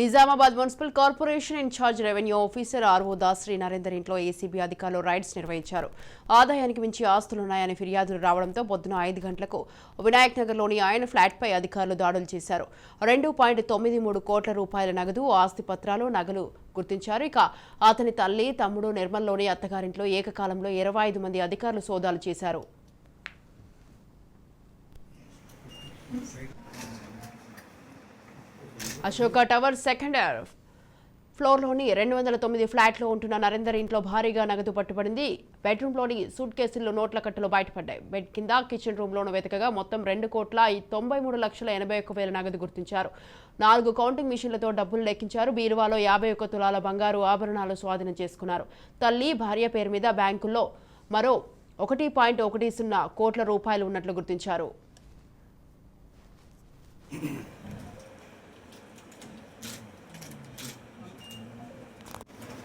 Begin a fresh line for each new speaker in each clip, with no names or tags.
Nizamabad municipal corporation incharge revenue officer RO Dasari Narender ఇంట్లో ACB అధికారులు rides నిర్వహించారు. ఆదాయానికి మించి ఆస్తులున్నాయని ఫిర్యాదులు రావడంతో పొద్దున ఐదు గంటలకు వినాయక్ నగర్లోని ఆయన ఫ్లాట్పై అధికారులు దాడులు చేశారు. రెండు పాయింట్ తొమ్మిది మూడు కోట్ల రూపాయల నగదు ఆస్తి పత్రాలు నగలు గుర్తించారు. ఇక అతని తల్లి తమ్ముడు నిర్మల్లోని అత్తగారింట్లో ఏకకాలంలో ఇరవై ఐదు మంది అధికారులు సోదాలు చేశారు. అశోక టవర్ సెకండ్ ఫ్లోర్లోని రెండు వందల తొమ్మిది ఫ్లాట్లో ఉంటున్న నరేందర్ ఇంట్లో భారీగా నగదు పట్టుబడింది. బెడ్రూమ్లోని సూట్ కేసుల్లో నోట్ల కట్టలు బయటపడ్డాయి. బెడ్ కింద కిచెన్ రూమ్లోను వెతకగా మొత్తం రెండు కోట్ల తొంభై మూడు లక్షల ఎనభై ఒక్క వేల నగదు గుర్తించారు. నాలుగు కౌంటింగ్ మిషన్లతో డబ్బులు లెక్కించారు. బీరువాలో యాభై ఒక్క తులాల బంగారు ఆభరణాలు స్వాధీనం చేసుకున్నారు. తల్లి భార్య పేరు మీద బ్యాంకుల్లో మరో ఒకటి పాయింట్ ఒకటి సున్నా కోట్ల రూపాయలు ఉన్నట్లు గుర్తించారు.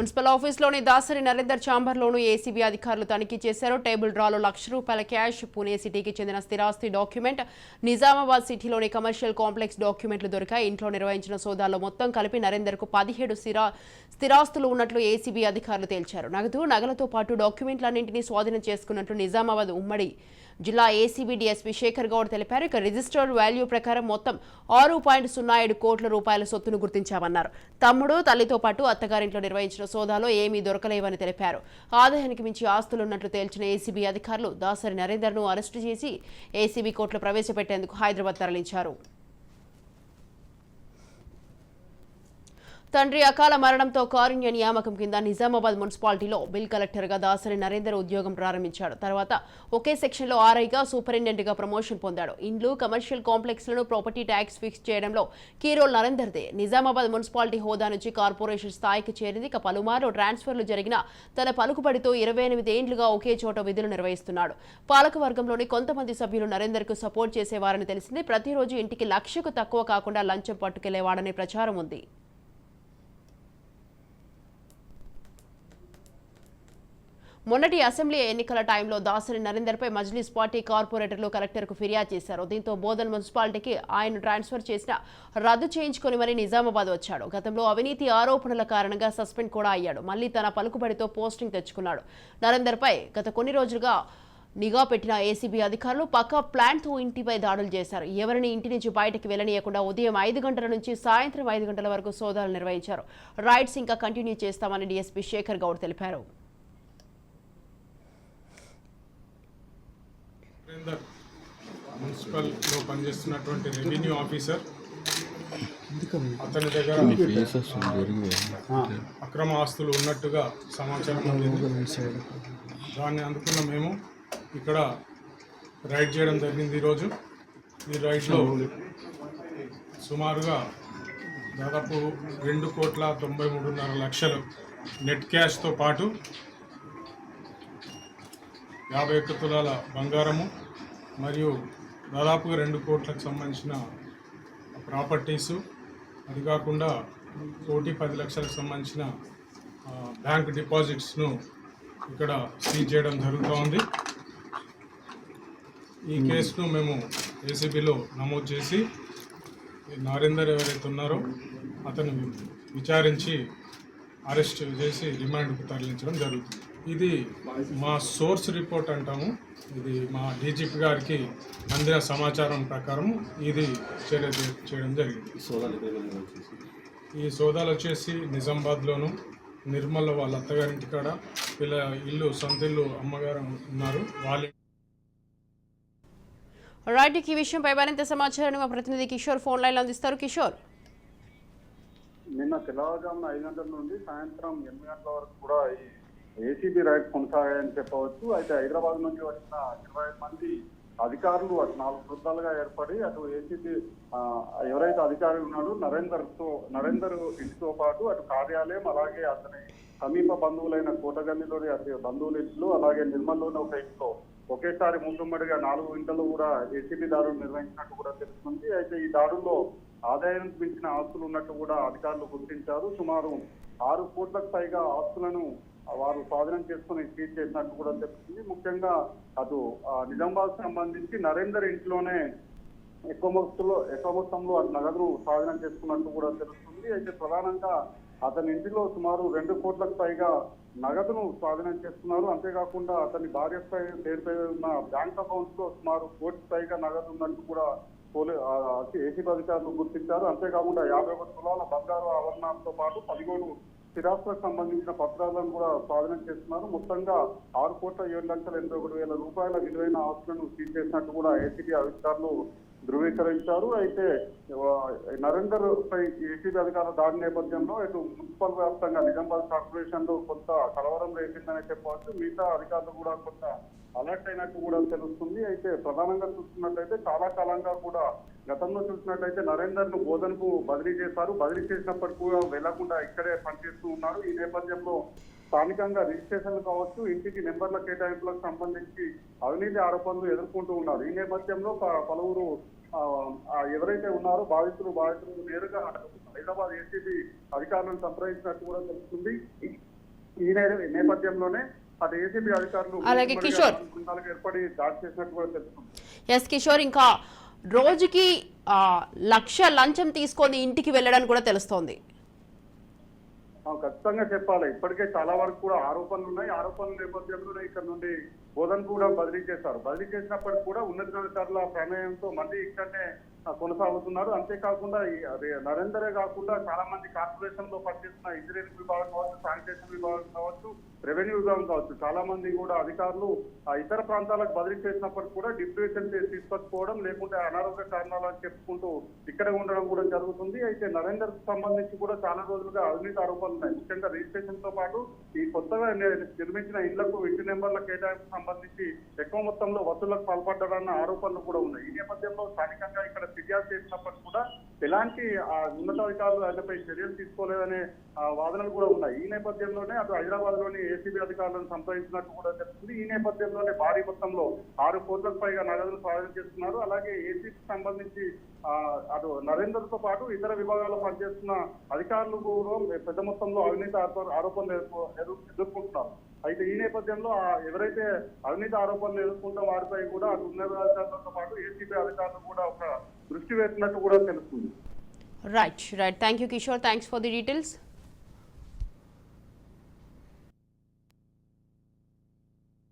మున్సిపల్ ఆఫీస్లోని దాసరి నరేందర్ ఛాంబర్లోనూ ఏసీబీ అధికారులు తనిఖీ చేశారు. టేబుల్ డ్రాలో లక్ష రూపాయల క్యాష్ పూణే సిటీకి చెందిన స్థిరాస్తి డాక్యుమెంట్ నిజామాబాద్ సిటీలోని కమర్షియల్ కాంప్లెక్స్ డాక్యుమెంట్లు దొరికాయి. ఇంట్లో నిర్వహించిన సోదాల్లో మొత్తం కలిపి నరేందర్కు పదిహేడు స్థిరా స్థిరాస్తులు ఉన్నట్లు ఏసీబీ అధికారులు తేల్చారు. నగదు నగలతో పాటు డాక్యుమెంట్లన్నింటినీ స్వాధీనం చేసుకున్నట్లు నిజామాబాద్ ఉమ్మడి జిల్లా ఏసీబీ డిఎస్పీ శేఖర్ గౌడ్ తెలిపారు. ఇక రిజిస్టర్డ్ వాల్యూ ప్రకారం మొత్తం ఆరు పాయింట్ సున్నా ఏడు కోట్ల రూపాయల సొత్తును గుర్తించామన్నారు. తమ్ముడు తల్లితో పాటు అత్తగారింట్లో నిర్వహించిన సోదాలో ఏమీ దొరకలేవని తెలిపారు. ఆదాయానికి మించి ఆస్తులున్నట్లు తేల్చిన ఏసీబీ అధికారులు దాసరి నరేందర్ను అరెస్టు చేసి ఏసీబీ కోర్టులో ప్రవేశపెట్టేందుకు హైదరాబాద్ తరలించారు. తండ్రి అకాల మరణంతో కారుణ్య నియామకం కింద నిజామాబాద్ మున్సిపాలిటీలో బిల్ కలెక్టర్గా దాసరి నరేందర్ ఉద్యోగం ప్రారంభించాడు. తర్వాత ఒకే సెక్షన్లో ఆర్ఐగా సూపరింటెండెంట్గా ప్రమోషన్ పొందాడు. ఇండ్లు కమర్షియల్ కాంప్లెక్స్లను ప్రాపర్టీ ట్యాక్స్ ఫిక్స్ చేయడంలో కీ రోల్ నరేందర్దే. నిజామాబాద్ మున్సిపాలిటీ హోదా నుంచి కార్పొరేషన్ స్థాయికి చేరింది. ఇక పలుమార్లు ట్రాన్స్ఫర్లు జరిగిన తన పలుకుబడితో ఇరవై ఎనిమిది ఏండ్లుగా ఒకే చోట విధులు నిర్వహిస్తున్నాడు. పాలకవర్గంలోని కొంతమంది సభ్యులు నరేందర్కు సపోర్ట్ చేసేవారని తెలిసింది. ప్రతిరోజు ఇంటికి లక్షకు తక్కువ కాకుండా లంచం పట్టుకెళ్ళేవాడనే ప్రచారం ఉంది. మొన్నటి అసెంబ్లీ ఎన్నికల టైంలో దాసరి నరేందర్పై మజ్లీస్ పార్టీ కార్పొరేటర్లు కలెక్టర్కు ఫిర్యాదు చేశారు. దీంతో బోధన్ మున్సిపాలిటీకి ఆయన ట్రాన్స్ఫర్ చేసిన రద్దు చేయించుకొని మరీ నిజామాబాద్ వచ్చాడు. గతంలో అవినీతి ఆరోపణల కారణంగా సస్పెండ్ కూడా అయ్యాడు. మళ్ళీ తన పలుకుబడితో పోస్టింగ్ తెచ్చుకున్నాడు. నరేందర్పై గత కొన్ని రోజులుగా నిఘా పెట్టిన ఏసీబీ అధికారులు పక్క ప్లాన్తో ఇంటిపై దాడులు చేశారు. ఎవరిని ఇంటి నుంచి బయటకు వెళ్ళనీయకుండా ఉదయం ఐదు గంటల నుంచి సాయంత్రం ఐదు గంటల వరకు సోదాలు నిర్వహించారు. రైడ్స్ ఇంకా కంటిన్యూ చేస్తామని డీఎస్పీ శేఖర్ గౌడ్ తెలిపారు.
సురేందర్ మున్సిపల్లో పనిచేస్తున్నటువంటి రెవెన్యూ ఆఫీసర్. అతని దగ్గర అక్రమ ఆస్తులు ఉన్నట్టుగా సమాచారం దాన్ని అందుకున్న మేము ఇక్కడ రైడ్ చేయడం జరిగింది ఈరోజు. ఈ రైడ్లో సుమారుగా దాదాపు రెండు కోట్ల తొంభై మూడున్నర లక్షలు నెట్ క్యాష్తో పాటు యాభై ఒక్క తులాల బంగారము మరియు దాదాపుగా రెండు కోట్లకు సంబంధించిన ప్రాపర్టీసు అది కాకుండా కోటి పది లక్షలకు సంబంధించిన బ్యాంక్ డిపాజిట్స్ను ఇక్కడ సీజ్ చేయడం జరుగుతూ ఉంది ఈ కేసును మేము ఏసీబీలో నమోదు చేసి నరేందర్ ఎవరైతే ఉన్నారో అతను విచారించి అరెస్ట్ చేసి రిమాండ్కు తరలించడం జరుగుతుంది. ఇది మా సోర్స్ రిపోర్ట్ అంటాము. ఇది మా డీజీపీ గారికి అందిన సమాచారం ప్రకారం ఇది చర్య చే- చేయడం జరిగింది. ఈ సోదాలు వచ్చేసి నిజామాబాద్లోను నిర్మల్ వాళ్ళ అత్తగారింటి కాడ వీళ్ళ ఇల్లు సొంత ఇల్లు అమ్మగారు ఉన్నారు. వాళ్ళ
రైట్ ఈ విషయంపై మరింత సమాచారాన్ని మా ప్రతినిధి కిషోర్ ఫోన్ లైన్లో అందిస్తారు. కిషోర్.
నిన్న తెల్లవారుజామున ఐదు గంటల నుండి సాయంత్రం ఎనిమిది గంటల వరకు కూడా ఈ ఏసీబీ రైడ్ కొనసాగాయని చెప్పవచ్చు. అయితే హైదరాబాద్ నుంచి వచ్చిన ఇరవై ఐదు మంది అధికారులు అటు నాలుగు బృందాలుగా ఏర్పడి అటు ఏసీబీ ఎవరైతే అధికారి ఉన్నాడో నరేందర్తో నరేందర్ ఇంటితో పాటు అటు కార్యాలయం అలాగే అతని సమీప బంధువులైన కోటగల్లిలోని అతని బంధువుల ఇంట్లో అలాగే నిర్మల్లోని ఒక ఇంట్లో ఒకేసారి ముందుమ్మడిగా నాలుగు ఇంటలు కూడా ఏసీబీ దాడులు నిర్వహించినట్టు కూడా తెలుస్తుంది. అయితే ఈ దాడుల్లో ఆదాయానికి మించిన ఆస్తులు ఉన్నట్టు కూడా అధికారులు గుర్తించారు. సుమారు ఆరు కోట్లకు పైగా ఆస్తులను వారు స్వాధీనం చేసుకుని సీజ్ చేసినట్టు కూడా తెలుస్తుంది. ముఖ్యంగా అటు ఆ, నిజామాబాద్ సంబంధించి నరేందర్ ఇంట్లోనే ఎక్కువ మొత్తంలో ఎక్కువ మొత్తంలో అటు నగదును స్వాధీనం చేసుకున్నట్టు కూడా తెలుస్తుంది. అయితే ప్రధానంగా అతని ఇంటిలో సుమారు రెండు కోట్లకు పైగా నగదును స్వాధీనం చేస్తున్నారు. అంతేకాకుండా అతని భార్య పై- పేరుపై ఉన్న బ్యాంక్ అకౌంట్స్లో సుమారు కోటి పైగా నగదు ఉన్నట్టు కూడా పోలీ ఏసీబీ అధికారులు గుర్తించారు. అంతేకాకుండా యాభై ఒకటి తులాల బంగారు ఆభరణాలతో పాటు పదిహేను స్థిరాస్తులకు సంబంధించిన పత్రాలను కూడా స్వాధీనం చేస్తున్నారు మొత్తంగా ఆరు కోట్ల ఏడు లక్షల ఎనభై ఒకటి వేల రూపాయల విలువైన ఆస్తులను సీజ్ చేసినట్టు కూడా ఏసీబీ అధికారులు ధృవీకరించారు. అయితే నరేందర్ పై ఏసీబీ అధికారుల దాడి నేపథ్యంలో ఇటు మున్సిపల్ వ్యాప్తంగా నిజామాబాద్ కార్పొరేషన్లో కొంత కలవరం రేపిందనే చెప్పవచ్చు. మిగతా అధికారులు కూడా కొంత అలర్ట్ అయినట్టు కూడా తెలుస్తుంది. అయితే ప్రధానంగా చూస్తున్నట్లయితే చాలా కాలంగా కూడా గతంలో చూసినట్లయితే నరేందర్ను బోధనకు బదిలీ చేశారు. బదిలీ చేసినప్పటికీ కూడా వెళ్ళకుండా ఇక్కడే పనిచేస్తూ ఉన్నారు. ఈ నేపథ్యంలో స్థానికంగా రిజిస్ట్రేషన్లు కావచ్చు ఇంటికి నెంబర్ల కేటాయింపులకు సంబంధించి అవినీతి ఆరోపణలు ఎదుర్కొంటూ ఉన్నారు. ఈ నేపథ్యంలో పలువురు ఎవరైతే ఉన్నారో బాధితులు బాధితులు నేరుగా హైదరాబాద్ ఏసీబీ అధికారులను సంప్రదించినట్టు కూడా తెలుస్తుంది. ఈ నేపథ్యంలోనే అటు ఏసీబీ అధికారులు
అలాగే కిషోర్.
ఏర్పడి దాడి చేసినట్టు కూడా తెలుస్తుంది.
ఎస్ కిషోర్ ఇంకా రోజుకి లక్ష లంచం తీసుకొని ఇంటికి వెళ్ళడానికి కూడా తెలుస్తోంది.
ఖచ్చితంగా చెప్పాలి. ఇప్పటికే చాలా వరకు కూడా ఆరోపణలు ఉన్నాయి. ఆరోపణల నేపథ్యంలోనే ఇక్కడ నుండి బోధన కూడా బదిలీ చేశారు. బదిలీ చేసినప్పటికీ కూడా ఉన్నతాధికారుల ప్రమేయంతో మళ్ళీ ఇక్కడనే కొనసాగుతున్నారు. అంతేకాకుండా ఈ నరేందరే కాకుండా చాలా మంది కార్పొరేషన్లో పనిచేస్తున్న ఇంజనీరింగ్ విభాగం కావచ్చు శానిటేషన్ విభాగం కావచ్చు రెవెన్యూ విభాగం కావచ్చు. చాలా మంది కూడా అధికారులు ఆ ఇతర ప్రాంతాలకు బదిలీ చేసినప్పటికీ కూడా డిప్యూటేషన్ చేసి తీసుకొచ్చుకోవడం లేకుంటే అనారోగ్య కారణాలను చెప్పుకుంటూ ఇక్కడ ఉండడం కూడా జరుగుతుంది. అయితే నరేందర్ సంబంధించి కూడా చాలా రోజులుగా అవినీతి ఆరోపణలు ఉన్నాయి. ముఖ్యంగా రిజిస్ట్రేషన్తో పాటు ఈ కొత్తగా నిర్మించిన ఇళ్ళకు ఇంటి నెంబర్ల కేటాయింపు సంబంధించి ఎక్కువ మొత్తంలో వసూళ్ళకు పాల్పడ్డారన్న ఆరోపణలు కూడా ఉన్నాయి. ఈ నేపథ్యంలో స్థానికంగా ఇక్కడ ఫిర్యాదు చేసినప్పటికీ కూడా ఎలాంటి ఆ, ఉన్నతాధికారులు ఆయనపై చర్యలు తీసుకోలేదనే వాదనలు కూడా ఉన్నాయి. ఈ నేపథ్యంలోనే అటు హైదరాబాద్లోని ఏసీబీ అధికారులను సంప్రదించినట్టు కూడా తెలుస్తుంది. ఈ నేపథ్యంలోనే భారీ మొత్తంలో ఆరు కోట్లకు పైగా నగదును స్వాధీనం చేస్తున్నారు. అలాగే ఏసీకి సంబంధించి అటు నరేందర్తో పాటు ఇతర విభాగాల్లో పనిచేస్తున్న అధికారులు కూడా పెద్ద మొత్తంలో అవినీతి ఆరోపణలు ఎదుర్కొ- ఎదుర్కొంటున్నారు. అయితే ఈ నేపథ్యంలో ఎవరైతే అవినీతి ఆరోపణలు ఎదుర్కొంటున్న వారిపై కూడా అటు ఉన్నతాధికారులతో పాటు ఏసీబీ అధికారులు కూడా ఒక దృష్టి వేసినట్టు కూడా తెలుస్తుంది.
Right right thank you Kishore thanks for the details